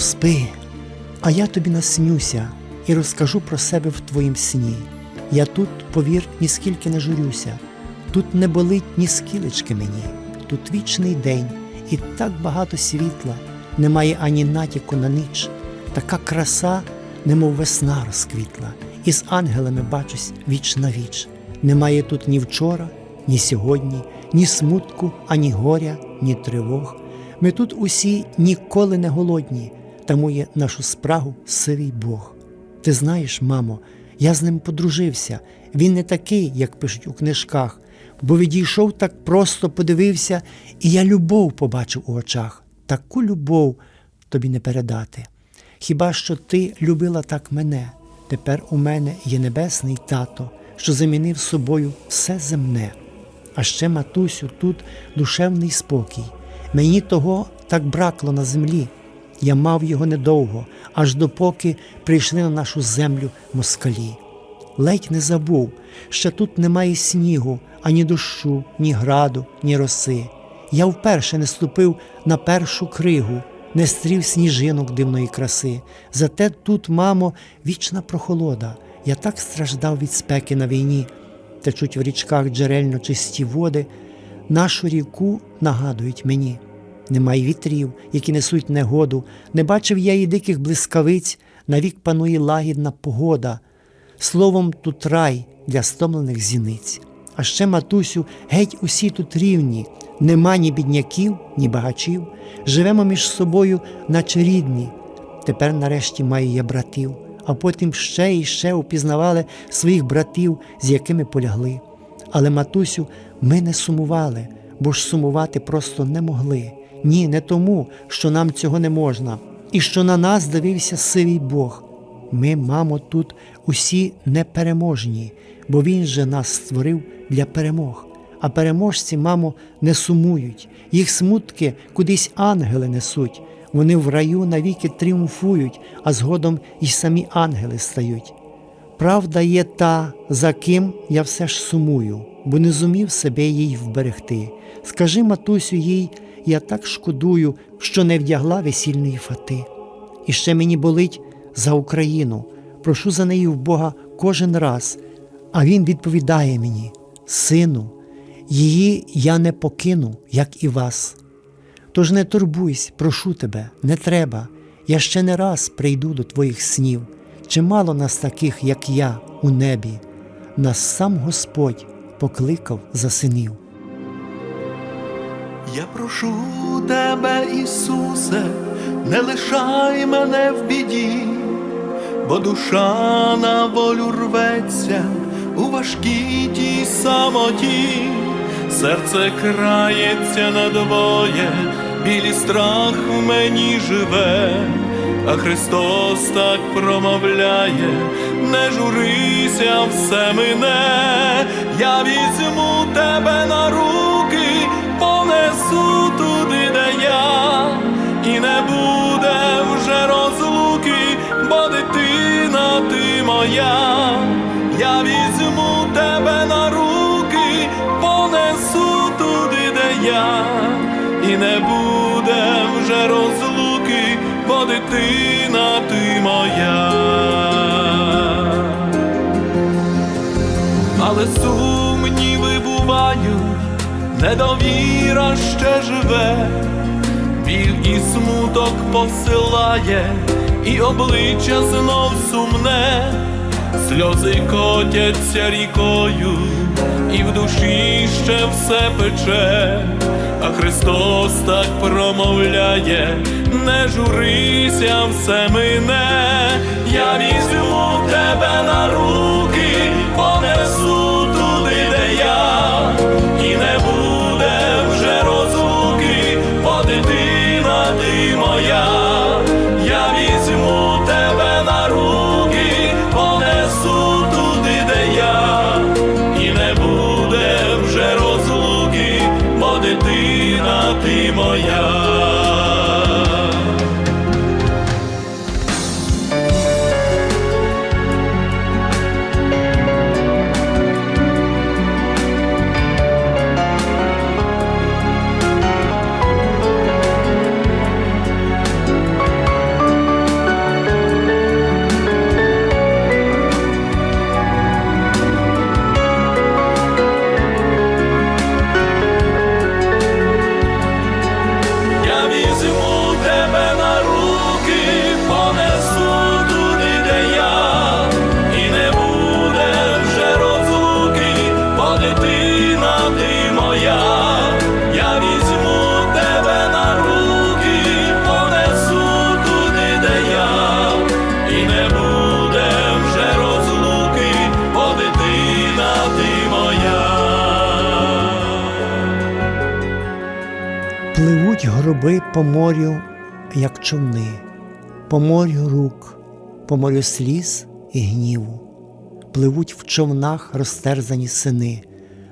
спи, а я тобі наснюся і розкажу про себе в твоїм сні. Я тут, повір, ніскільки не журюся, тут не болить ні скілечки мені, тут вічний день і так багато світла, немає ані натяку на ніч, така краса, немов весна розквітла, і з ангелами бачусь віч на віч. Немає тут ні вчора, ні сьогодні, ні смутку, ані горя, ні тривог. Ми тут усі ніколи не голодні, тамує нашу спрагу сивий Бог. Ти знаєш, мамо, я з ним подружився. Він не такий, як пишуть у книжках, бо відійшов так просто, подивився, і я любов побачив у очах. Таку любов тобі не передати. Хіба що ти любила так мене? Тепер у мене є небесний тато, що замінив собою все земне. А ще, матусю, тут душевний спокій. Мені того так бракло на землі. Я мав його недовго, аж допоки прийшли на нашу землю москалі. Ледь не забув, що тут немає снігу, ані дощу, ні граду, ні роси. Я вперше не ступив на першу кригу, не стрів сніжинок дивної краси. Зате тут, мамо, вічна прохолода. Я так страждав від спеки на війні. Течуть в річках джерельно чисті води, нашу ріку нагадують мені. Немає вітрів, які несуть негоду, не бачив я і диких блискавиць, навік панує лагідна погода. Словом, тут рай для стомлених зіниць. А ще, матусю, геть усі тут рівні, нема ні бідняків, ні багачів. Живемо між собою, наче рідні. Тепер нарешті маю я братів, а потім ще і ще упізнавали своїх братів, з якими полягли. Але, матусю, ми не сумували, бо ж сумувати просто не могли. Ні, не тому, що нам цього не можна, і що на нас дивився сивий Бог. Ми, мамо, тут усі непереможні, бо Він же нас створив для перемог. А переможці, мамо, не сумують, їх смутки кудись ангели несуть. Вони в раю навіки тріумфують, а згодом і самі ангели стають. Правда є та, за ким я все ж сумую, бо не зумів себе їй вберегти. Скажи, матусю, їй, я так шкодую, що не вдягла весільної фати. І ще мені болить за Україну, прошу за неї в Бога кожен раз, а Він відповідає мені: Сину, її я не покину, як і вас. Тож не турбуйся, прошу тебе, не треба. Я ще не раз прийду до твоїх снів. Чимало нас таких, як я, у небі. Нас сам Господь покликав за синів. Я прошу тебе, Ісусе, не лишай мене в біді, бо душа на волю рветься у важкій тій самоті, серце крається надвоє, білі страх в мені живе, а Христос так промовляє, не журися, все мине, я візьму тебе на руки, понесу туди, де я, і не буде вже розлуки, бо дитина ти моя, я візьму тебе на руки, понесу туди, де я, і не буде вже розлуки, бо дитина ти моя. Але сумніви бувають, недовіра ще живе, біль і смуток посилає, і обличчя знов сумне, сльози котяться рікою, і в душі ще все пече, а Христос так промовляє, не журися, все мине, я візьму тебе на руки, Гроби по морю, як човни, по морю рук, по морю сліз і гніву. Пливуть в човнах розтерзані сини,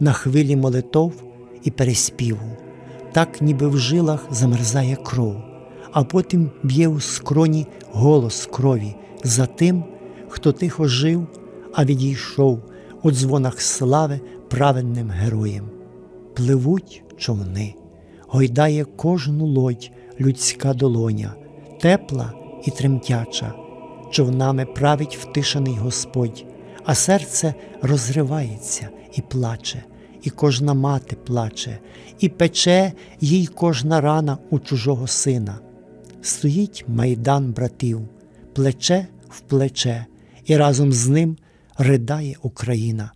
на хвилі молитов і переспіву. Так ніби в жилах замерзає кров, а потім б'є у скроні голос крові за тим, хто тихо жив, а відійшов у дзвонах слави праведним героєм. Пливуть човни гойдає кожну лодь людська долоня, тепла і тремтяча, човнами править втишений Господь, а серце розривається і плаче, і кожна мати плаче, і пече їй кожна рана у чужого сина. Стоїть майдан братів, плече в плече, і разом з ним ридає Україна.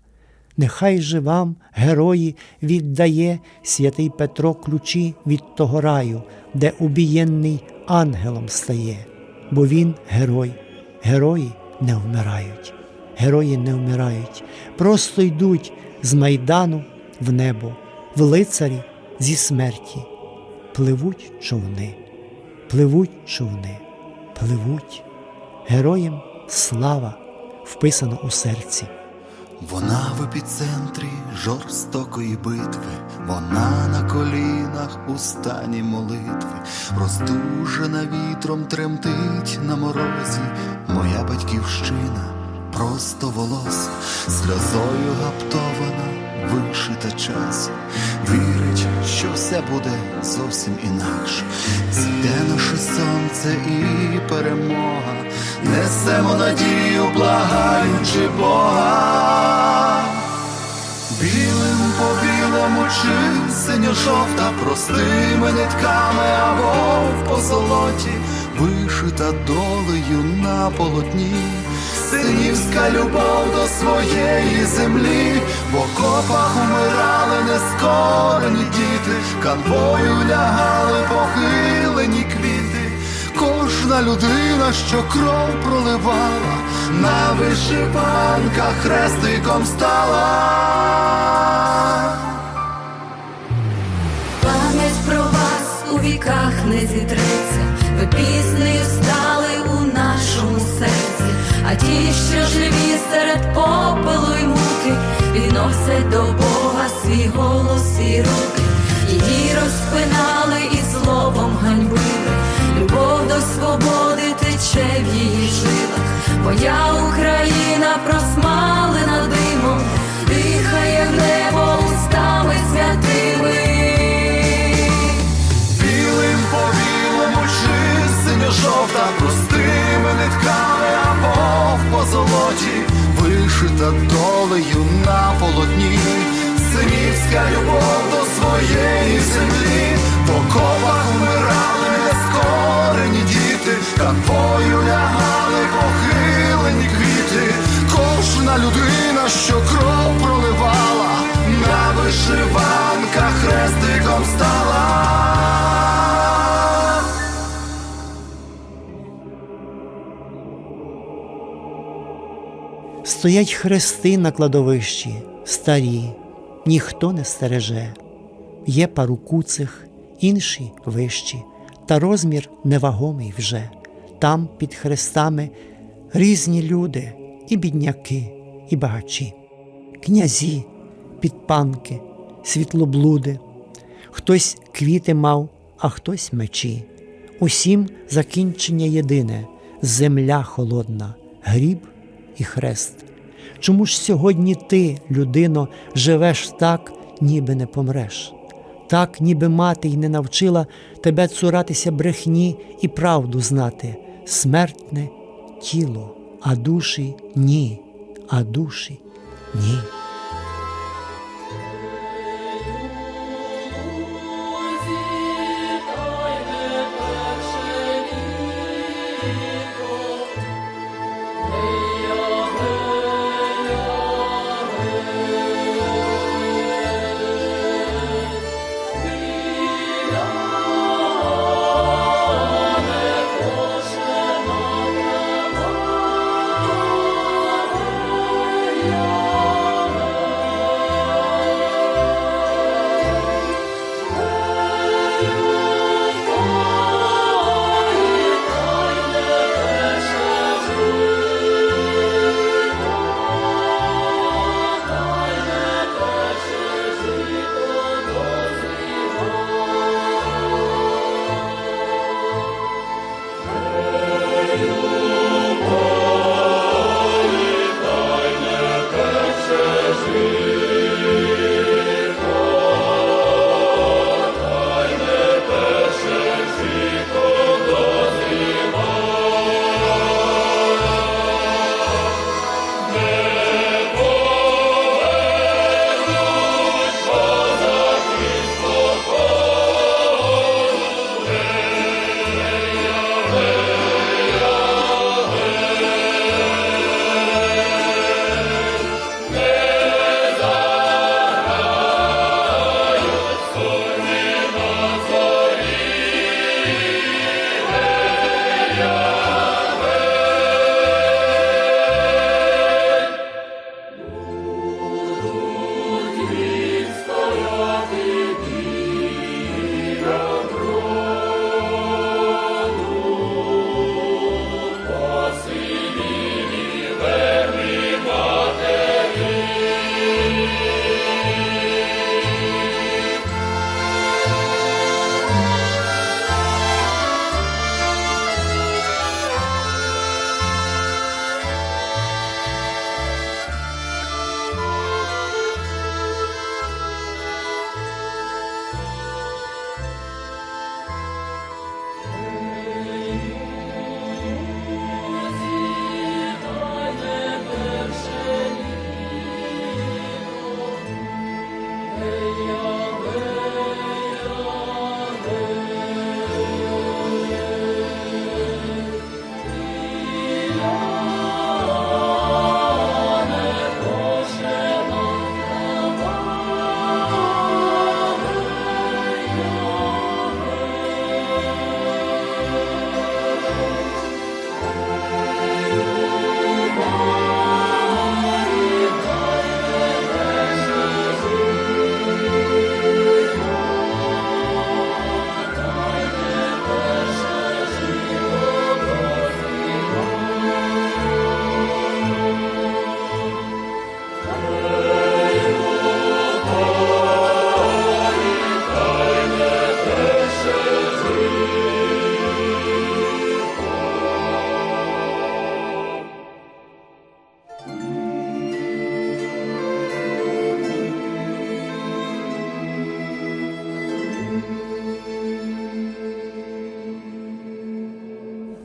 Нехай же вам, герої, віддає святий Петро ключі від того раю, де убієнний ангелом стає, бо він герой, герої не вмирають, герої не вмирають, просто йдуть з майдану в небо, в лицарі зі смерті. Пливуть човни, пливуть човни, пливуть. Героям слава вписано у серці. Вона в епіцентрі жорстокої битви, вона на колінах у стані молитви, роздужена вітром тремтить на морозі, моя батьківщина, просто волос, сльозою гаптована, вишита час, що все буде зовсім інакше. Зійде наше сонце і перемога, несемо надію, благаючи Бога. Білим по білому чи синьо-жовта простими нитками або в позолоті, вишита долею на полотні, синівська любов до своєї землі, в окопах умирали нескорені діти, канвою лягали похилені квіти. Кожна людина, що кров проливала, на вишиванках хрестиком стала. Ті, що живі серед попелу й муки, відносять до Бога свій голос і руки, її розпинали і словом ганьбили, любов до свободи тече в її жилах, моя вишита долею на полотні, синівська любов до своєї землі, по ковах умирали нескорені діти, канвою лягали похилені квіти, кожна людина, що кров проливала, на вишиванках хрестиком став. Стоять хрести на кладовищі, старі, ніхто не стереже. Є пару куцих, інші вищі, та розмір невагомий вже. Там під хрестами різні люди, і бідняки, і багачі, князі, підпанки, світлоблуди. Хтось квіти мав, а хтось мечі. Усім закінчення єдине земля холодна, гріб і хрест. Чому ж сьогодні ти, людино, живеш так, ніби не помреш? Так, ніби мати й не навчила тебе цуратися брехні і правду знати, смертне тіло, а душі ні, а душі ні.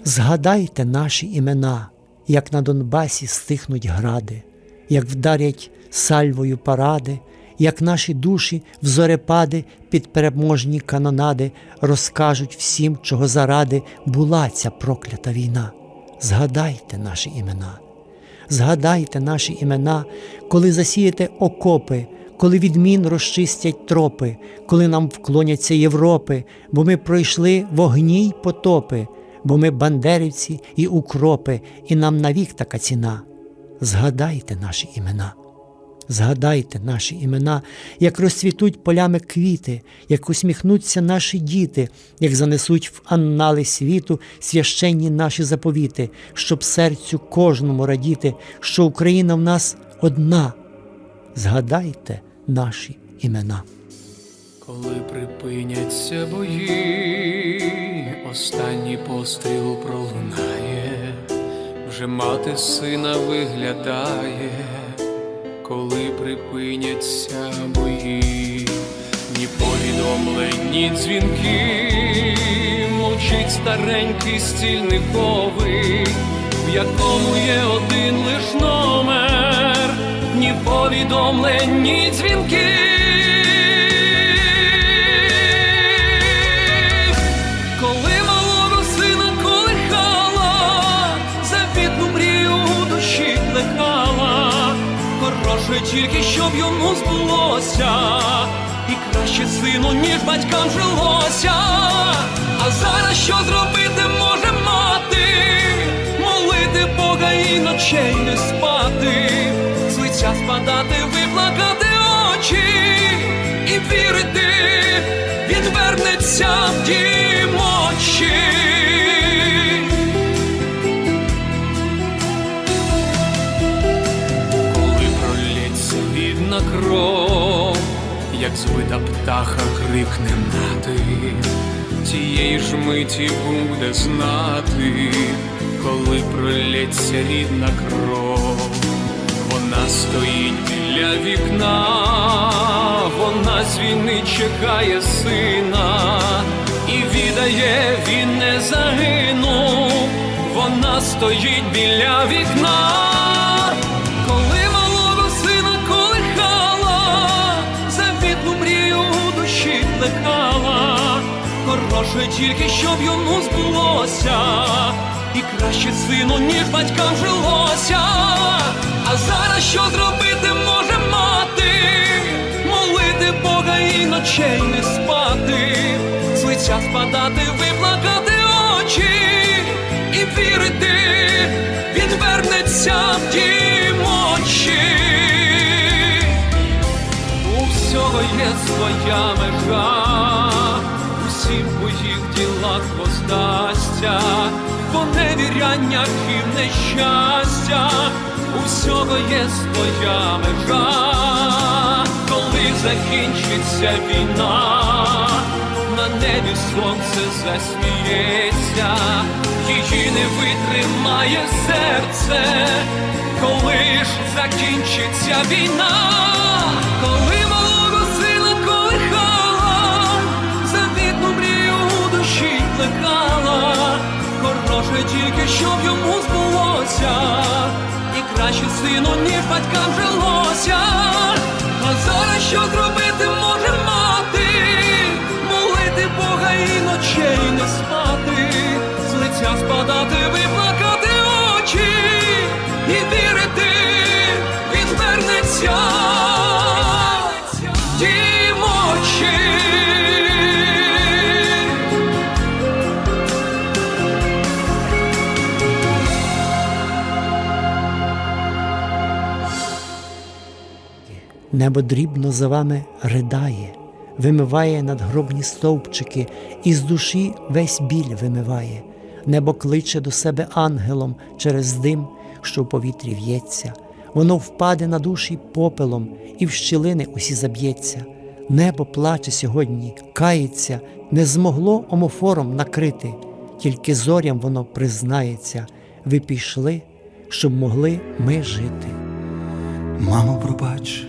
Згадайте наші імена, як на Донбасі стихнуть гради, як вдарять сальвою паради, як наші душі в зорепади під переможні канонади розкажуть всім, чого заради була ця проклята війна. Згадайте наші імена, згадайте наші імена, коли засієте окопи, коли відмін розчистять тропи, коли нам вклоняться Європи, бо ми пройшли вогні й потопи, бо ми бандерівці і укропи, і нам навік така ціна. Згадайте наші імена. Згадайте наші імена, як розцвітуть полями квіти, як усміхнуться наші діти, як занесуть в аннали світу священні наші заповіти, щоб серцю кожному радіти, що Україна в нас одна. Згадайте наші імена. Коли припиняться бої, останній постріл пролунає, вже мати сина виглядає, коли припиняться бої, ні повідомлень, ні дзвінки, мовчить старенький стільниковий, в якому є один лиш номер, ні повідомлень, ні дзвінків. Тільки щоб йому збулося, і краще сину, ніж батькам жилося. А зараз що зробити може мати? Молити Бога і ночей не спати, як звита птаха крикне мати, тієї ж миті буде знати, коли пролється рідна кров, вона стоїть біля вікна, вона з війни чекає сина, і відає, він не загинув, вона стоїть біля вікна. Хороше тільки щоб йому збулося, і краще сину, ніж батькам жилося. А зараз що зробити може мати? Молити Бога і ночей не спати, з лиця спадати, виплакати очі і вірити, він вернеться в дім очі. У всього є своя межа, усім у їх ділах воздасться, по невіряннях і в нещастях, у всього є своя межа, коли закінчиться війна, на небі сонце засміється, її не витримає серце, коли ж закінчиться війна, коли хороше тільки щоб йому збулося, і краще сину, ніж батькам жилося. Небо дрібно за вами ридає, вимиває надгробні стовпчики, і з душі весь біль вимиває. Небо кличе до себе ангелом через дим, що в повітрі в'ється. Воно впаде на душі попелом і в щілини усі заб'ється. Небо плаче сьогодні, кається, не змогло омофором накрити, тільки зорям воно признається. Ви пішли, щоб могли ми жити. Мамо, пробач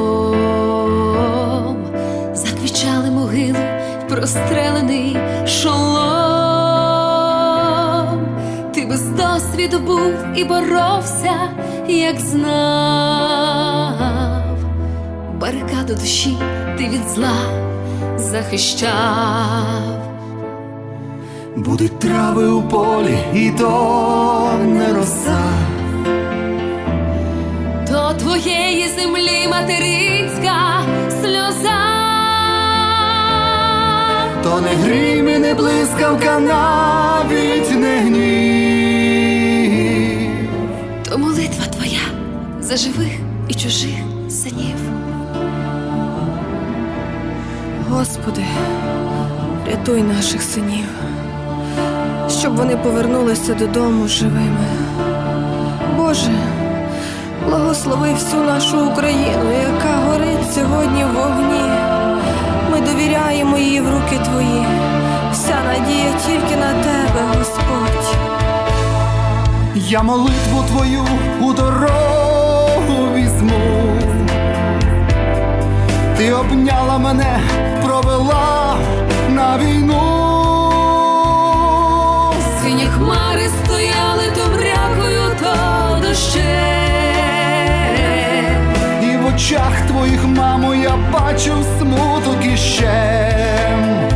прострелений шолом. Ти без досвіду був і боровся, як знав. Барикаду душі ти від зла захищав. Будуть трави у полі, і то не роса. До твоєї землі материнська То не грім і не блискавка, навіть не гнів. То молитва твоя за живих і чужих синів. Господи, рятуй наших синів, щоб вони повернулися додому живими. Боже, благослови всю нашу Україну, яка горить сьогодні в вогні. Ми довіряємо її в руки Твої. Вся надія тільки на Тебе, Господь. Я молитву твою у дорогу візьму. Ти обняла мене, провела на війну. Твоїх, мамо, я бачив смуток і щем.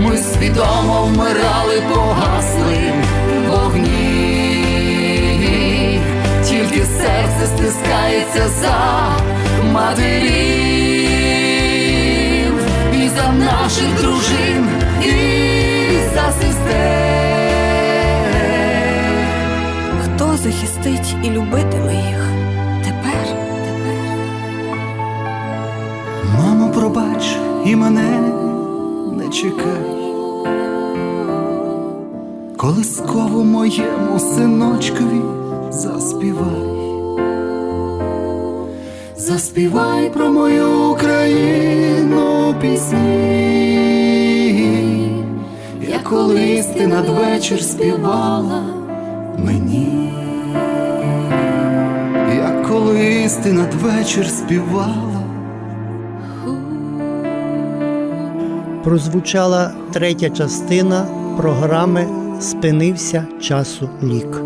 Ми свідомо вмирали, погасли вогні, тільки серце стискається за матерів, і за наших дружин, і за сестер. Хто захистить і любитиме їх і мене не чекай. Колискову моєму синочкові заспівай. Заспівай про мою Україну пісні, як колись ти надвечір співала мені, як колись ти надвечір співала. Прозвучала третя частина програми Спинився часу лік.